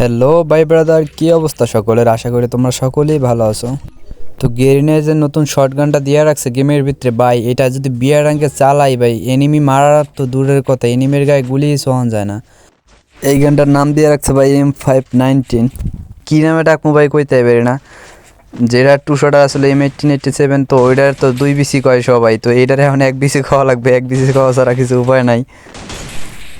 Hello ভাই brother কি অবস্থা সকলের? আশা করি তোমরা সকলেই ভালো আছো। তো গেরিনের যে নতুন শর্ট গানটা দিয়ে রাখছে গেমের ভিতরে, ভাই, এটা যদি বিয়ার রাঙ্কে চালাই, ভাই এনিমি মারার তো দূরের কথা এনিমির গায়ে গুলি সহন যায় না। এই গানটার নাম দিয়ে রাখছে ভাই এম ফাইভ নাইনটিন কী নামে ডাকবো ভাই কইতে পারি না। যেটা টু শটার আসলে এম এইটিন এইটটি সেভেন তো ওইটার তো দুই বিসি কয় সবাই, তো এইটার এখন এক বিসি খাওয়া লাগবে, এক বিসি খাওয়া ছাড়া কিছু উপায় নাই।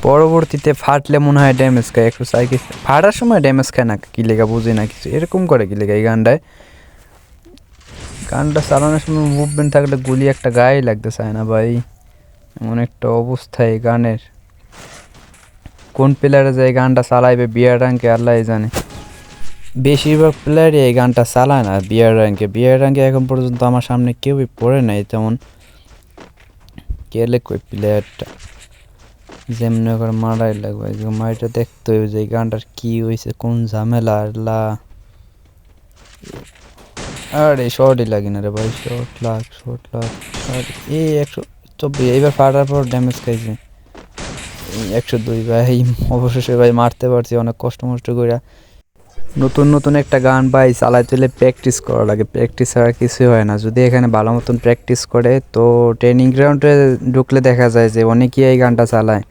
পরবর্তীতে ফাটলে মনে হয় ড্যামেজ খায়, একটু সাইকেল ফাটার সময় ড্যামেজ খায় না, কি লেখা বুঝি না কিছু, এরকম করে কি লেখা এই গানটায়। গানটা চালানোর সময় মুভমেন্ট থাকলে গুলি একটা গায়ে লাগতে চায় না ভাই, এমন একটা অবস্থা এই গানের। কোন প্লেয়ারে যে এই গানটা চালাইবে, বিয়ার র্যাঙ্কে আল্লাহ জানে। বেশিরভাগ প্লেয়ারই এই গানটা চালায় না বিয়ার র্যাঙ্কে বিয়ার র্যাঙ্কে এখন পর্যন্ত আমার সামনে কেউই পড়ে নাই তেমন। কে লেখো প্লেয়ারটা যেমনি করে মারাই লাগবে যে মাইটা দেখতে হইবে যে গানটার কি হয়েছে কোন ঝামেলা আল্লাহ আরে শর্টই লাগে না রে ভাই শর্ট লাগ শর্ট লাগ আরে এই একশো চব্বিশ এইবার ফাটার পর ড্যামেজ খাইছে একশো দুই ভাই অবশেষে ভাই মারতে পারছি অনেক কষ্ট মষ্ট করে নতুন নতুন একটা গান ভাই চালাই তুলে প্র্যাকটিস করা লাগে প্র্যাকটিস ছাড়া কিছুই হয় না যদি এখানে ভালো মতন প্র্যাকটিস করে তো ট্রেনিং গ্রাউন্ডে ঢুকলে দেখা যায় যে অনেকেই এই গানটা চালায়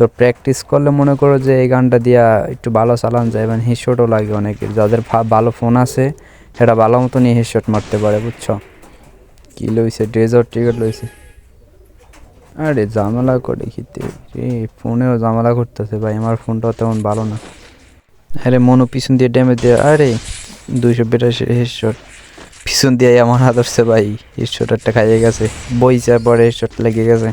তো প্র্যাকটিস করলে মনে করো যে এই গানটা দিয়া একটু ভালো চালান যায় এবং হিটশটও লাগে অনেকের যাদের ভালো ফোন আছে, সেটা ভালো মতনই হিটশট মারতে পারে, বুঝছ? কী লইছে? ডেজার্ট টিকিট লইছে। আরে ঝামেলা করে খিতে রে ফোনেও ঝামেলা করতেছে ভাই, আমার ফোনটাও তেমন ভালো না। আরে মনো পিছন দিয়ে ড্যামেজ দিয়ে আরে দুইশো বিরাশি হেডশট পিছন দিয়ে আমার হাত ভাই হেডশট একটা খাইয়ে গেছে। বইছে, পরে হেডশট লেগে গেছে।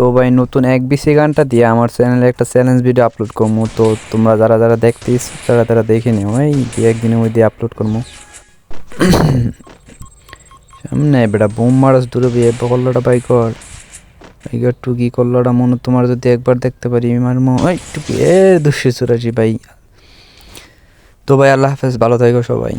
তো ভাই, নতুন এক বিসি গানটা দিয়ে আমার চ্যানেলে একটা চ্যালেঞ্জ ভিডিও আপলোড করব তো তোমরা যারা যারা দেখতে তারা তারা দেখে নিও। এই দু একদিনের মধ্যে আপলোড করব সামনে বেটা বোম মারাস দূরে বিয়ে কল্লাটা বাই কর। এইবার টুকি কল্লাটা মনে, তোমার যদি একবার দেখতে পারি আমার মো ওই টুকি, এ দুশো চুরাশি ভাই। তো ভাই, আল্লাহ হাফেজ, ভালো থাকো সবাই।